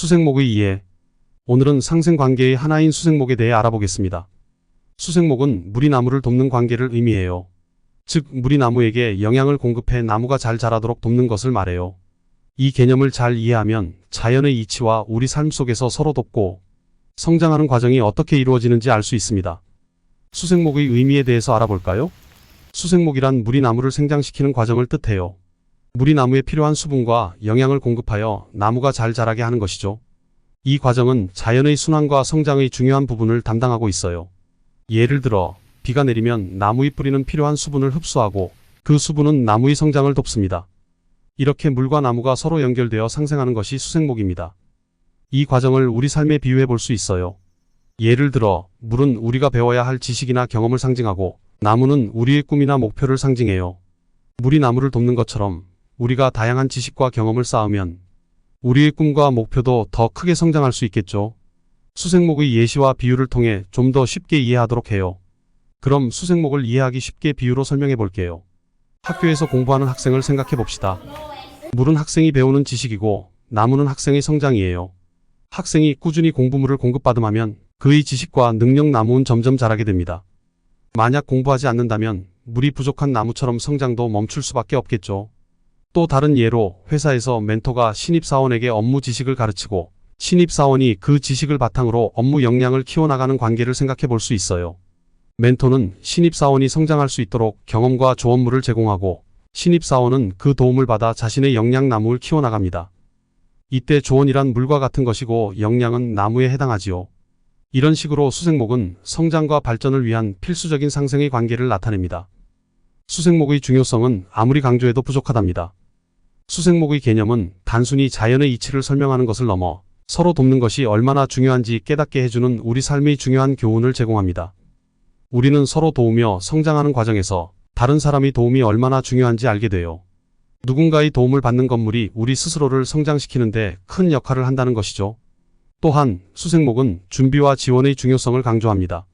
수생목의 이해. 오늘은 상생관계의 하나인 수생목에 대해 알아보겠습니다. 수생목은 물이 나무를 돕는 관계를 의미해요. 즉, 물이 나무에게 영양을 공급해 나무가 잘 자라도록 돕는 것을 말해요. 이 개념을 잘 이해하면 자연의 이치와 우리 삶 속에서 서로 돕고 성장하는 과정이 어떻게 이루어지는지 알 수 있습니다. 수생목의 의미에 대해서 알아볼까요? 수생목이란 물이 나무를 생장시키는 과정을 뜻해요. 물이 나무에 필요한 수분과 영양을 공급하여 나무가 잘 자라게 하는 것이죠. 이 과정은 자연의 순환과 성장의 중요한 부분을 담당하고 있어요. 예를 들어, 비가 내리면 나무의 뿌리는 필요한 수분을 흡수하고 그 수분은 나무의 성장을 돕습니다. 이렇게 물과 나무가 서로 연결되어 상생하는 것이 수생목입니다. 이 과정을 우리 삶에 비유해 볼 수 있어요. 예를 들어, 물은 우리가 배워야 할 지식이나 경험을 상징하고, 나무는 우리의 꿈이나 목표를 상징해요. 물이 나무를 돕는 것처럼 우리가 다양한 지식과 경험을 쌓으면 우리의 꿈과 목표도 더 크게 성장할 수 있겠죠. 수생목의 예시와 비유를 통해 좀 더 쉽게 이해하도록 해요. 그럼 수생목을 이해하기 쉽게 비유로 설명해 볼게요. 학교에서 공부하는 학생을 생각해 봅시다. 물은 학생이 배우는 지식이고 나무는 학생의 성장이에요. 학생이 꾸준히 공부물을 공급받음하면 그의 지식과 능력 나무는 점점 자라게 됩니다. 만약 공부하지 않는다면 물이 부족한 나무처럼 성장도 멈출 수밖에 없겠죠. 또 다른 예로 회사에서 멘토가 신입사원에게 업무 지식을 가르치고 신입사원이 그 지식을 바탕으로 업무 역량을 키워나가는 관계를 생각해 볼 수 있어요. 멘토는 신입사원이 성장할 수 있도록 경험과 조언물을 제공하고 신입사원은 그 도움을 받아 자신의 역량 나무를 키워나갑니다. 이때 조언이란 물과 같은 것이고 역량은 나무에 해당하지요. 이런 식으로 수생목은 성장과 발전을 위한 필수적인 상생의 관계를 나타냅니다. 수생목의 중요성은 아무리 강조해도 부족하답니다. 수생목의 개념은 단순히 자연의 이치를 설명하는 것을 넘어 서로 돕는 것이 얼마나 중요한지 깨닫게 해주는 우리 삶의 중요한 교훈을 제공합니다. 우리는 서로 도우며 성장하는 과정에서 다른 사람의 도움이 얼마나 중요한지 알게 돼요. 누군가의 도움을 받는 건물이 우리 스스로를 성장시키는데 큰 역할을 한다는 것이죠. 또한 수생목은 준비와 지원의 중요성을 강조합니다.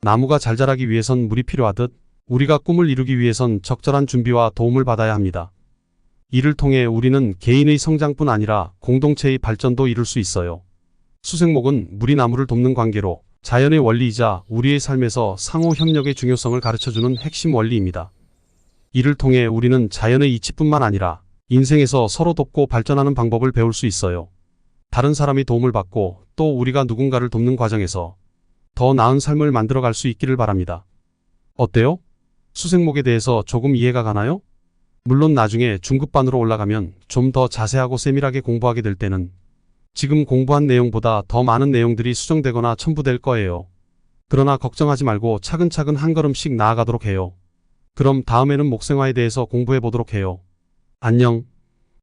나무가 잘 자라기 위해선 물이 필요하듯 우리가 꿈을 이루기 위해선 적절한 준비와 도움을 받아야 합니다. 이를 통해 우리는 개인의 성장뿐 아니라 공동체의 발전도 이룰 수 있어요. 수생목은 물이 나무를 돕는 관계로 자연의 원리이자 우리의 삶에서 상호 협력의 중요성을 가르쳐주는 핵심 원리입니다. 이를 통해 우리는 자연의 이치뿐만 아니라 인생에서 서로 돕고 발전하는 방법을 배울 수 있어요. 다른 사람이 도움을 받고 또 우리가 누군가를 돕는 과정에서 더 나은 삶을 만들어 갈 수 있기를 바랍니다. 어때요? 수생목에 대해서 조금 이해가 가나요? 물론 나중에 중급반으로 올라가면 좀 더 자세하고 세밀하게 공부하게 될 때는 지금 공부한 내용보다 더 많은 내용들이 수정되거나 첨부될 거예요. 그러나 걱정하지 말고 차근차근 한 걸음씩 나아가도록 해요. 그럼 다음에는 목생화에 대해서 공부해 보도록 해요. 안녕.